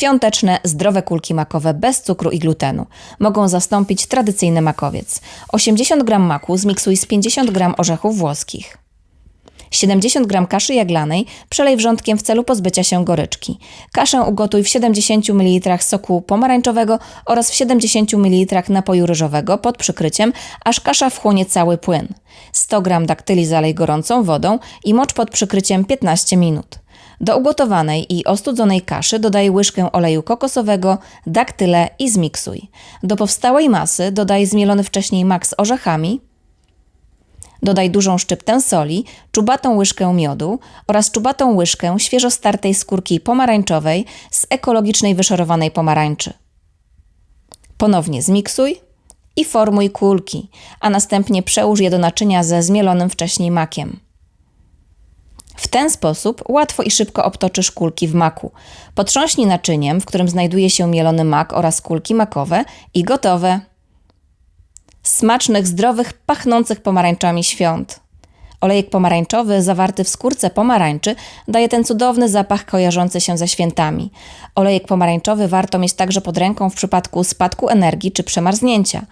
Świąteczne, zdrowe kulki makowe bez cukru i glutenu. Mogą zastąpić tradycyjny makowiec. 80 g maku zmiksuj z 50 g orzechów włoskich. 70 g kaszy jaglanej przelej wrzątkiem w celu pozbycia się goryczki. Kaszę ugotuj w 70 ml soku pomarańczowego oraz w 70 ml napoju ryżowego pod przykryciem, aż kasza wchłonie cały płyn. 100 g daktyli zalej gorącą wodą i mocz pod przykryciem 15 minut. Do ugotowanej i ostudzonej kaszy dodaj łyżkę oleju kokosowego, daktyle i zmiksuj. Do powstałej masy dodaj zmielony wcześniej mak z orzechami, Dodaj dużą szczyptę soli, czubatą łyżkę miodu oraz czubatą łyżkę świeżo startej skórki pomarańczowej z ekologicznej wyszorowanej pomarańczy. Ponownie zmiksuj i formuj kulki, a następnie przełóż je do naczynia ze zmielonym wcześniej makiem. W ten sposób łatwo i szybko obtoczysz kulki w maku. Potrząśnij naczyniem, w którym znajduje się mielony mak oraz kulki makowe i gotowe smacznych, zdrowych, pachnących pomarańczami świąt. Olejek pomarańczowy zawarty w skórce pomarańczy daje ten cudowny zapach kojarzący się ze świętami. Olejek pomarańczowy warto mieć także pod ręką w przypadku spadku energii czy przemarznięcia.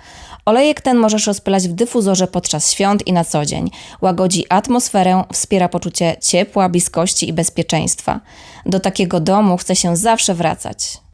Olejek ten możesz rozpylać w dyfuzorze podczas świąt i na co dzień. Łagodzi atmosferę, wspiera poczucie ciepła, bliskości i bezpieczeństwa. Do takiego domu chce się zawsze wracać.